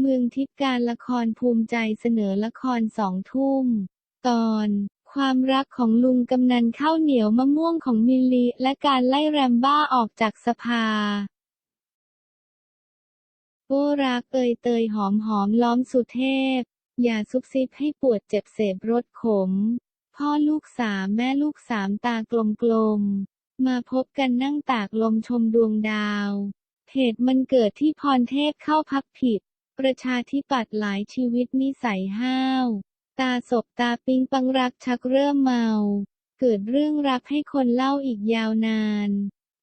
เมืองทิพย์การละครภูมิใจเสนอละครสองทุ่ม ตอน ความรักของลุงกำนันข้าวเหนียวมะม่วงของมิลลิและการไล่แรมบ้าออกจากสภา โอ้รักเอยเตยหอมหอมล้อมสุเทพ อย่าซุบซิบให้ปวดเจ็บเสพรสขม พ่อลูกสามแม่ลูกสามตากลมๆ มาพบกันนั่งตากลมชมดวงดาว เหตุมันเกิดที่พรเทพเข้าพักผิด ประชาธิปัตย์หลายชีวิตนิสัยห้าว ตาศบตาปิงปังรักชักเริ่มเมา เกิดเรื่องรักให้คนเล่าอีกยาวนาน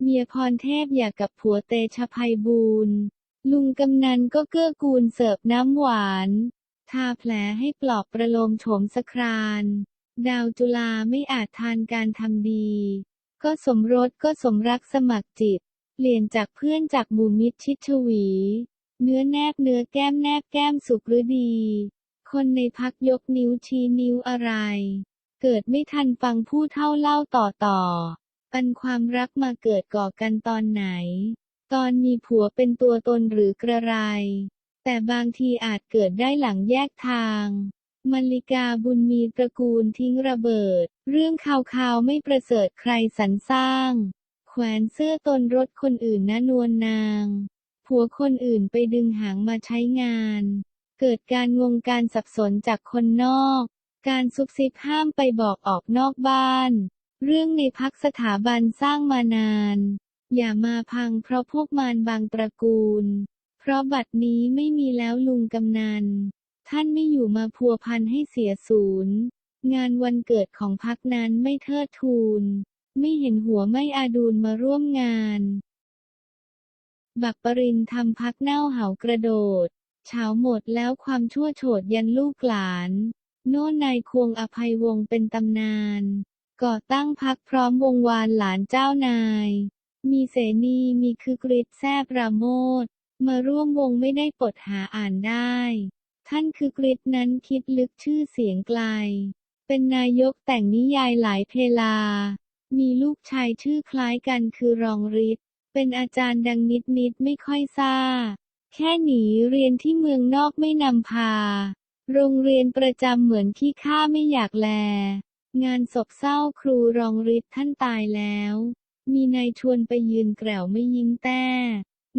เมียพรเทพอยากกับผัวเตชะภัยบูรณ์ลุงกำนันก็เกื้อกูลเสิร์ฟน้ำหวาน ทาแผลให้ปลอบประโลมโฉมสคราน ดาวจุฬาไม่อาจทานการทำดี ก็สมรสก็สมรักสมัครจิต เปลี่ยนจากเพื่อนจากหมู่มิตรชิดชวี เนื้อแนบเนื้อแก้มแนบแก้มสุขหรือดี คนในพักยกนิ้วชี้นิ้วอะไร เกิดไม่ทันฟังผู้เท่าเล่าต่อต่อ ปันความรักมาเกิดก่อกันตอนไหน ตอนมีผัวเป็นตัวตนหรือกระไร แต่บางทีอาจเกิดได้หลังแยกทางมลิกาบุญมีตระกูลทิ้งระเบิด เรื่องข่าวข่าวๆไม่ประเสริฐใครสรรสร้าง แขวนเสื้อตนรถคนอื่นนะนวลนาง ผัวคนอื่นไปดึงหางมาใช้งาน เกิดการงงการสับสนจากคนนอก การซุบซิบห้ามไปบอกออกนอกบ้าน เรื่องในพักสถาบันสร้างมานาน อย่ามาพังเพราะพวกมารบางตระกูล เพราะบัดนี้ไม่มีแล้วลุงกำนัน ท่านไม่อยู่มาพัวพันให้เสียศูนย์งานวันเกิดของพักนั้นไม่เทิดทูน ไม่เห็นหัวไม่อาดูลมาร่วมงาน บักปรินทำพักเน่าเหากระโดดเฉาหมดแล้วความชั่วโฉดยันลูกหลาน โน่นนายควงอภัยวงเป็นตำนาน ก่อตั้งพักพร้อมวงวานหลานเจ้านาย มีเสนีมีคือกริดแซบราโมท มาร่วมวงไม่ได้ปลดหาอ่านได้ ท่านคือกริดนั้นคิดลึกชื่อเสียงไกล เป็นนายกแต่งนิยายหลายเพลา มีลูกชายชื่อคล้ายกันคือรองฤทธิ์ เป็นอาจารย์ดังนิดนิดๆไม่ค่อยซ่า แค่หนีเรียนที่เมืองนอกไม่นำพา โรงเรียนประจำเหมือนขี้ข้าไม่อยากแล งานศพเศร้าครูรองฤทธิ์ท่านตายแล้ว มีนายชวนไปยืนแกล่วไม่ยิ้มแต้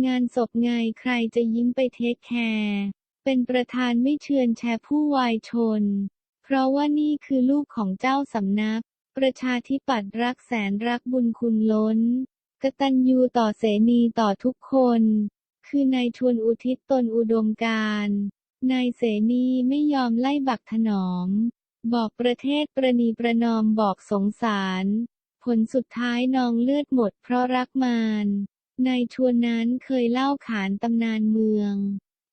งานศพไงใครจะยิ้มไปเทคแคร์เป็นประธานไม่เชิญแชร์ผู้วายชน เพราะว่านี่คือลูกของเจ้าสำนัก ประชาธิปัตย์รักแสนรักบุญคุณล้น กตัญญูต่อเสนีต่อทุกคน คือนายชวนอุทิศตนอุดมการนายเสนีไม่ยอมไล่บักถนอม บอกประเทศประนีประนอมบอกสงสาร ผลสุดท้ายนองเลือดหมดเพราะรักมารนายชวนนั้นเคยเล่าขานตำนานเมือง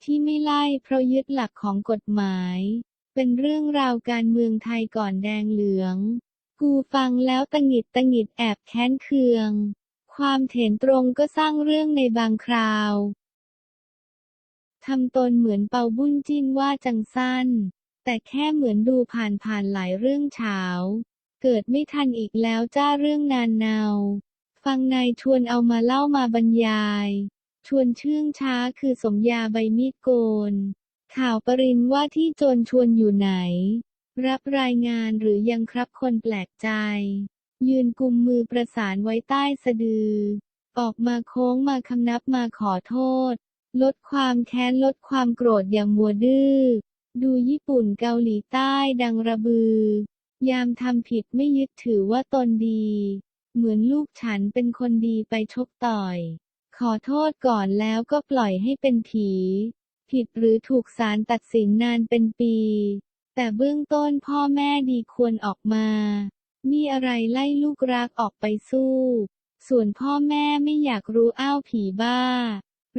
ที่ไม่ไล่เพราะยึดหลักของกฎหมาย เป็นเรื่องราวการเมืองไทยก่อนแดงเหลือง กูฟังแล้วตะหงิดตะหงิดแอบแค้นเคือง ความเถนตรงก็สร้างเรื่องในบางคราวทำตนเหมือนเปาบุญจิ้นว่าจังสั้น แต่แค่เหมือนดูผ่านผ่านๆหลายเรื่องเฉาเกิดไม่ทันอีกแล้วจ้าเรื่องนานเนาฟังนายชวนเอามาเล่ามาบรรยาย ชวนเชื่องช้าคือสมยาใบมีดโกน ข่าวปรินว่าที่โจรชวนอยู่ไหน รับรายงานหรือยังครับคนแปลกใจ ยืนกุมมือประสานไว้ใต้สะดือ ออกมาโค้งมาคำนับมาขอโทษ ลดความแค้นลดความโกรธอย่างมัวดื้อ ดูญี่ปุ่นเกาหลีใต้ดังระบือ ยามทำผิดไม่ยึดถือว่าตนดี เหมือนลูกฉันเป็นคนดีไปชกต่อย ขอโทษก่อนแล้วก็ปล่อยให้เป็นผี ผิดหรือถูกศาลตัดสินนานเป็นปี แต่เบื้องต้นพ่อแม่ดีควรออกมา นี่อะไรไล่ลูกรักออกไปสู้ ส่วนพ่อแม่ไม่อยากรู้อ้าวผีบ้า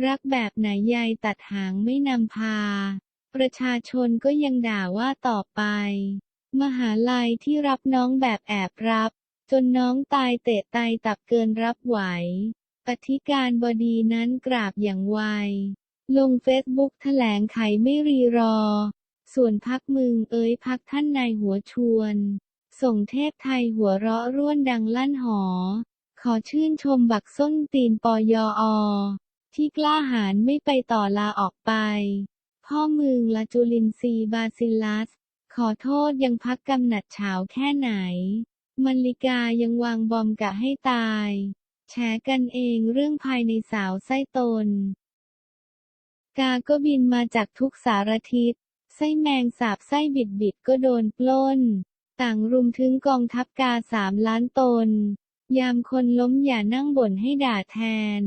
รักแบบไหนยายตัดหางไม่นำพา ประชาชนก็ยังด่าว่าต่อไป มหาลัยที่รับน้องแบบแอบรับ จนน้องตายเตะไตตับเกินรับไหว อธิการบดีนั้นกราบอย่างไว ลงเฟซบุ๊กแถลงไขไม่รีรอ ส่วนพักมึงเอ้ยพักท่านนายหัวชวน ส่งเทพไทยหัวเราะร่วนดังลั่นหอ ขอชื่นชมบักส้นตีนปอยอ ที่กล้าหาญไม่ไปต่อลาออกไป พ่อมึงละจุลินทรีบาซิลลัส ขอโทษยังพักกำหนัดเฉาแค่ไหน มัลลิกายังวางบอมกะให้ตายแฉกันเองเรื่องภายในสาวไส้ตน กาก็บินมาจากทุกสารทิศไส้แมงสาบไส้บิดบิดก็โดนปล้น ต่างรุมถึงกองทัพกาสามล้านตน ยามคนล้มอย่านั่งบ่นให้ด่าแทน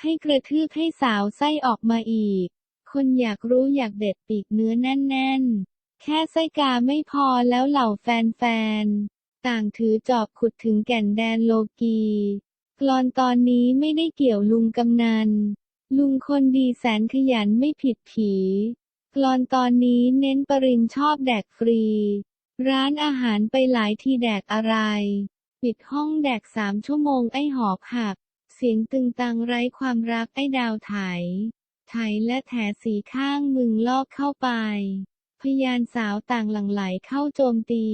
ให้กระทืบให้สาวไส้ออกมาอีก คนอยากรู้อยากเด็ดปีกเนื้อแน่นๆ แค่ไส้กาไม่พอแล้วเหล่าแฟนๆ ต่างถือจอบขุดถึงแก่นแดนโลกีกลอนตอนนี้ไม่ได้เกี่ยวลุงกำนัน ลุงคนดีแสนขยันไม่ผิดผี กลอนตอนนี้เน้นปรินชอบแดกฟรี ร้านอาหารไปหลายทีแดกอะไร ปิดห้องแดกสามชั่วโมงไอ้หอบหัก เสียงตึงตังไร้ความรักไอ้ดาวไถ ไถและแถสีข้างมึงลอกเข้าไป พยานสาวต่างหลั่งไหลเข้าโจมตี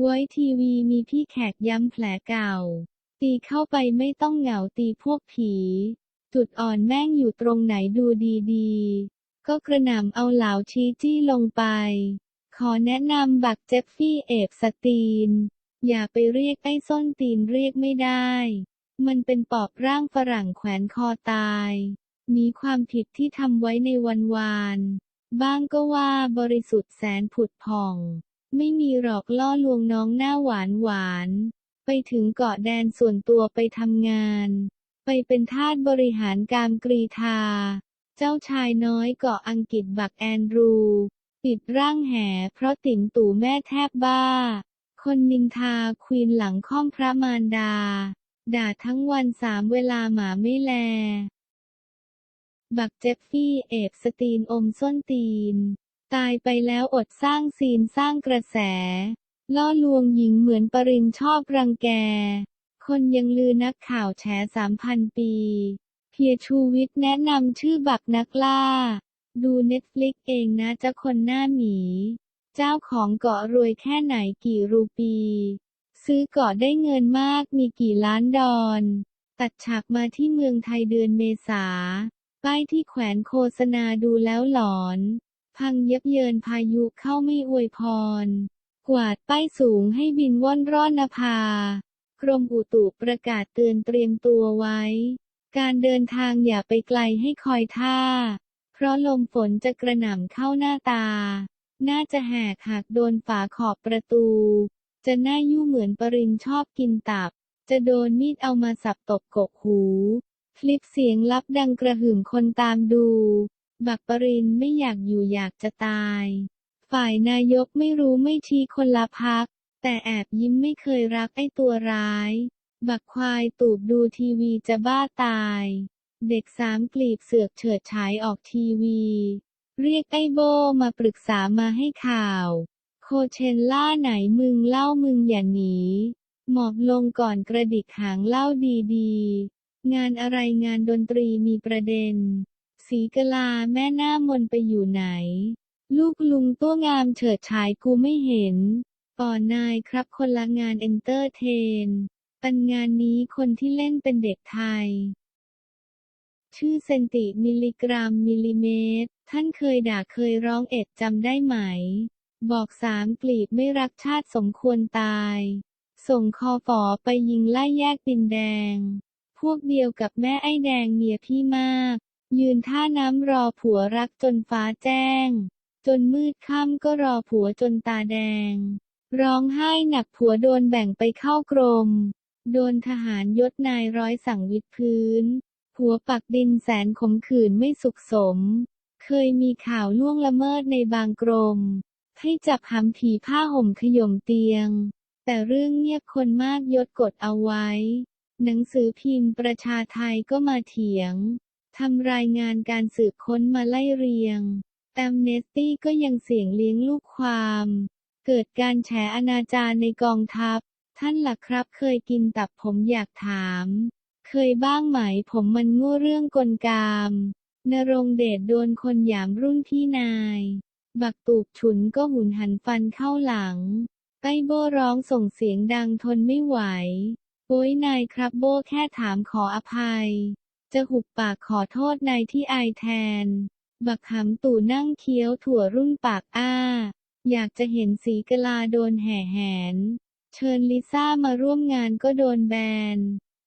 ไว้ทีวีมีพี่แขกย้ำแผลเก่า ตีเข้าไปไม่ต้องเหงาตีพวกผี จุดอ่อนแม่งอยู่ตรงไหนดูดีๆ ก็กระหน่ำเอาเหลาชี้จี้ลงไป อแนะนำบักเจฟฟี่เอฟสตีน อย่าไปเรียกไอ้ส้นตีนเรียกไม่ได้ มันเป็นปอบร่างฝรั่งแขวนคอตาย มีความผิดที่ทำไว้ในวันวานบ้างก็ว่าบริสุทธิ์แสนผุดผ่อง ไม่มีหรอกล่อลวงน้องหน้าหวานหวาน ไปถึงเกาะแดนส่วนตัวไปทำงาน ไปเป็นทาสบริหารการกรีธา เจ้าชายน้อยเกาะอังกฤษบักแอนดรู ติดร่างแห่เพราะติ๋มตู่แม่แทบบ้า คนนินทาควีนหลังค่อมพระมารดา ด่าทั้งวันสามเวลาหมาไม่แล บักเจฟฟี่เอฟสตีนอมส้นตีน ตายไปแล้วอดสร้างซีนสร้างกระแส ล่อลวงหญิงเหมือนปรินชอบรังแก คนยังลือนักข่าวแฉสามพันปี เพียชูวิทย์แนะนำชื่อบักนักล่า ดูเน็ตฟลิกเองนะจะคนหน้าหมี เจ้าของเกาะรวยแค่ไหนกี่รูปี ซื้อเกาะได้เงินมากมีกี่ล้านดอน ตัดฉากมาที่เมืองไทยเดือนเมษา ป้ายที่แขวนโฆษณาดูแล้วหลอน พังยับเยินพายุเข้าไม่อวยพร กวาดป้ายสูงให้บินว่อนร่อนนภากรมอุตุประกาศเตือนเตรียมตัวไว้ การเดินทางอย่าไปไกลให้คอยท่า ราะลมฝนจะกระหน่ำเข้าหน้าตา น่าจะแหกหากโดนฝาขอบประตู จะน่ายุ่เหมือนปรินชอบกินตับ จะโดนมีดเอามาสับตบกกหู คลิปเสียงลับดังกระหึ่มคนตามดู บักปรินไม่อยากอยู่อยากจะตาย ฝ่ายนายกไม่รู้ไม่ชี้คนละพัก แต่แอบยิ้มไม่เคยรักไอ้ตัวร้าย บักควายตูบดูทีวีจะบ้าตาย เด็กสามกลีบเสือกเฉิดฉายออกทีวี เรียกไอ้โบมาปรึกษามาให้ข่าว โคเชนล่าไหนมึงเล่ามึงอย่าหนี หมอบลงก่อนกระดิกหางเล่าดีๆ งานอะไรงานดนตรีมีประเด็น สีกลาแม่หน้ามนไปอยู่ไหน ลูกลุงตัวงามเฉิดฉายกูไม่เห็นป่อนนายครับคนละงานเอนเตอร์เทน ปันงานนี้คนที่เล่นเป็นเด็กไทย ชื่อเซนติมิลลิกรัมมิลลิเมตร ท่านเคยด่าเคยร้องเอ็ดจำได้ไหม บอกสามกลีบไม่รักชาติสมควรตาย ส่งคอฝอไปยิงไล่แยกดินแดง พวกเดียวกับแม่ไอ้แดงเมียพี่มาก ยืนท่าน้ำรอผัวรักจนฟ้าแจ้ง จนมืดค่ำก็รอผัวจนตาแดง ร้องไห้หนักผัวโดนแบ่งไปเข้ากรม โดนทหารยศนายร้อยสั่งวิดพื้น ผัวปักดินแสนขมขื่นไม่สุขสม เคยมีข่าวล่วงละเมิดในบางกรม ให้จับหำผีผ้าห่มขย่มเตียง แต่เรื่องเงียบคนมากยศกดเอาไว้ หนังสือพิมพ์ประชาไทยก็มาเถียง ทำรายงานการสืบค้นมาไล่เรียงแอมเนสตี้ก็ยังเสียงเลี้ยงลูกความ เกิดการแฉอนาจารในกองทัพ ท่านล่ะครับเคยกินตับผมอยากถาม เคยบ้างไหมผมมันโง่เรื่องกลกามนรงเดชโดนคนหยามรุ่นพี่นาย บักตูบฉุนก็หุนหันฟันเข้าหลัง ไต้โบร้องส่งเสียงดังทนไม่ไหว โอ้ยนายครับโบแค่ถามขออภัย จะหุบปากขอโทษนายที่อายแทน บักหำตู่นั่งเคี้ยวถั่วรุ่นปากอ้า อยากจะเห็นสีกะลาโดนแห่แหน เชิญลิซ่ามาร่วมงานก็โดนแบน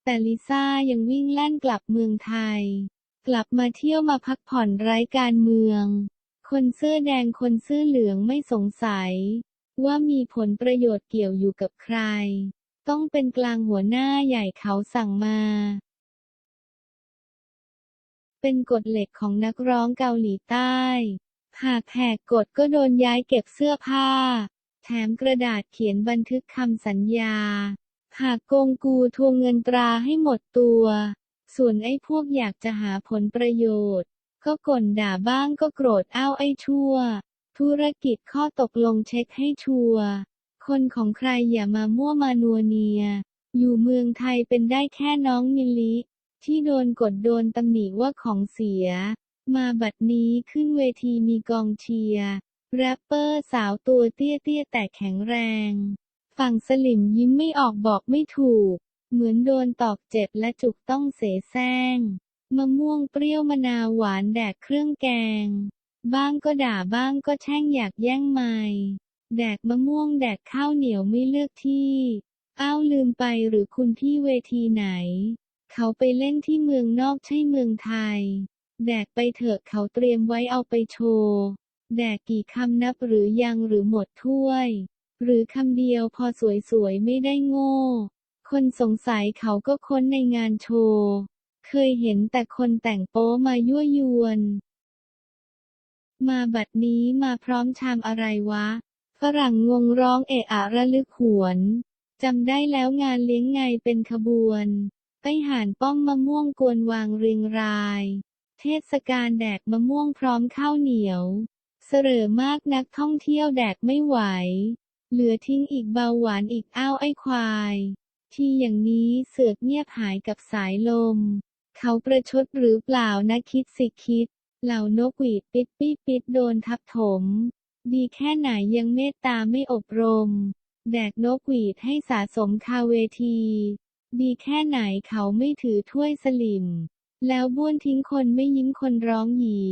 แต่ลิซ่ายังวิ่งแล่นกลับเมืองไทย กลับมาเที่ยวมาพักผ่อนไร้การเมือง คนเสื้อแดงคนเสื้อเหลืองไม่สงสัย ว่ามีผลประโยชน์เกี่ยวอยู่กับใคร ต้องเป็นกลางหัวหน้าใหญ่เขาสั่งมา เป็นกฎเหล็กของนักร้องเกาหลีใต้ หากแหกกฎก็โดนย้ายเก็บเสื้อผ้า แถมกระดาษเขียนบันทึกคำสัญญา หากโกงกูทวงเงินตราให้หมดตัว ส่วนไอ้พวกอยากจะหาผลประโยชน์ ก็ก่นด่าบ้างก็โกรธอ้าวไอ้ชั่ว ธุรกิจข้อตกลงเช็คให้ชัวคนของใครอย่ามามั่วมานัวเนีย อยู่เมืองไทยเป็นได้แค่น้องมิลิ ที่โดนกดโดนตำหนิว่าของเสีย มาบัดนี้ขึ้นเวทีมีกองเชียร์แรปเปอร์สาวตัวเตี้ยเตี้ยแต่แข็งแรง ฝั่งสลิมยิ้มไม่ออกบอกไม่ถูก เหมือนโดนตอกเจ็บและจุกต้องเสแสร้งมะม่วงเปรี้ยวมะนาวหวานแดกเครื่องแกง บ้างก็ด่าบ้างก็แช่งอยากแย่งไมค์แดกมะม่วงแดกข้าวเหนียวไม่เลือกที่ อ้าวลืมไปหรือคุณพี่เวทีไหน เขาไปเล่นที่เมืองนอกใช่เมืองไทย แดกไปเถอะเขาเตรียมไว้เอาไปโชว์ แดกกี่คำนับหรือยังหรือหมดถ้วย หรือคำเดียวพอสวยๆ ไม่ได้โง่ คนสงสัยเขาก็ค้นในงานโชว์ เคยเห็นแต่คนแต่งโป๊มายั่วยวน มาบัดนี้มาพร้อมชามอะไรวะ ฝรั่งงงร้องเอะอะระลึกหวนจำได้แล้วงานเลี้ยงไงเป็นขบวน ไปหานป้อมมะม่วงกวนวางเรียงราย เทศกาลแดกมะม่วงพร้อมข้าวเหนียว เสรอมากนักท่องเที่ยวแดกไม่ไหว เหลือทิ้งอีกเบาหวานอีกอ้าวไอ้ควาย ที่อย่างนี้เสือกเงียบหายกับสายลม เขาประชดหรือเปล่านะคิดสิคิด เหล่านกหวีดปิดปี้ปิดโดนทับถม ดีแค่ไหนยังเมตตาไม่อบรม แดกนกหวีดให้สะสมคาเวที ดีแค่ไหนเขาไม่ถือถ้วยสลิม แล้วบ้วนทิ้งคนไม่ยิ้มคนร้องหยี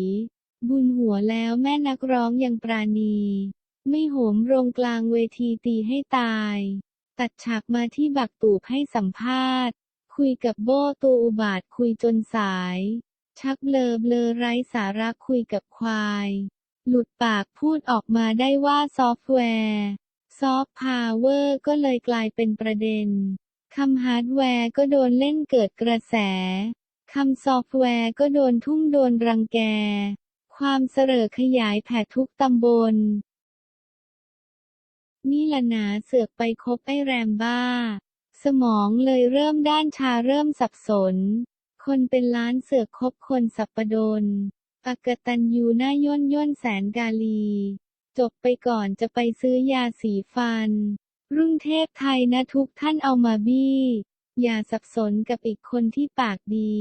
บุญหัวแล้วแม่นักร้องยังปราณี ไม่โหมโรงกลางเวทีตีให้ตาย ตัดฉากมาที่บักตูบให้สัมภาษณ์ คุยกับโบตัวอุบาทคุยจนสาย ชักเลอเบลอไร้สาระคุยกับควาย หลุดปากพูดออกมาได้ว่าซอฟต์แวร์ ซอฟต์พาวเวอร์ก็เลยกลายเป็นประเด็น คำฮาร์ดแวร์ก็โดนเล่นเกิดกระแส คำซอฟต์แวร์ก็โดนทุ่มโดนรังแก ความเสรอขยายแผ่ทุกตำบล นี่ละหนาเสือกไปคบไอ้แรมบ้า สมองเลยเริ่มด้านชาเริ่มสับสน คนเป็นล้านเสือกคบคนสับปะดนปกตันยูหน้าย่นย่นแสนกาลี จบไปก่อนจะไปซื้อยาสีฟัน รุ่งเทพไทยนะทุกท่านเอามาบี้ อย่าสับสนกับอีกคนที่ปากดี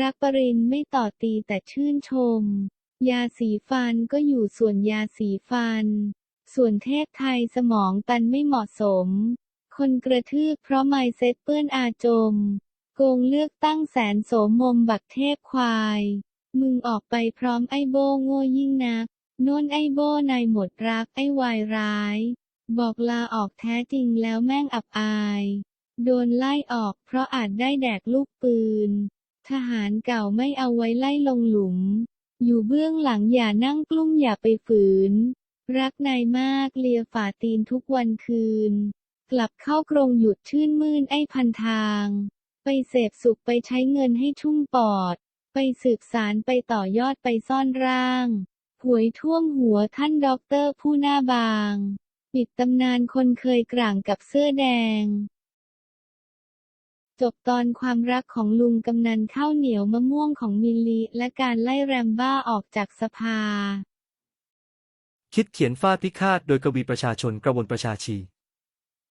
รักปรินไม่ต่อตีแต่ชื่นชม ยาสีฟันก็อยู่ส่วนยาสีฟัน ส่วนเทพไทยสมองตันไม่เหมาะสม คนกระทืบเพราะไมเซ็ตเปื้อนอาจม โกงเลือกตั้งแสนโสมมบักเทพควาย มึงออกไปพร้อมไอ้โบโง่ยิ่งนักโน่นไอ้โบในหมดรักไอ้วายร้าย บอกลาออกแท้จริงแล้วแม่งอับอาย โดนไล่ออกเพราะอาจได้แดกลูกปืน ทหารเก่าไม่เอาไว้ไล่ลงหลุม อยู่เบื้องหลังอย่านั่งกลุ้มอย่าไปฝืน รักนายมากเลียฝ่าตีนทุกวันคืน กลับเข้ากรงหยุดชื่นมื่นไอ้พันทาง ไปเสพสุขไปใช้เงินให้ชุ่มปอด ไปสืบสารไปต่อยอดไปซ่อนร่าง หวยท่วมหัวท่านด็อกเตอร์ผู้หน้าบาง ปิดตำนานคนเคยกลางกับเสื้อแดง จบตอนความรักของลุงกำนันข้าวเหนียวมะม่วงของมิลลิและการไล่แรมบ้าออกจากสภา คิดเขียนฟาดพิฆาตโดยกวีประชาชนกระวนประชาชี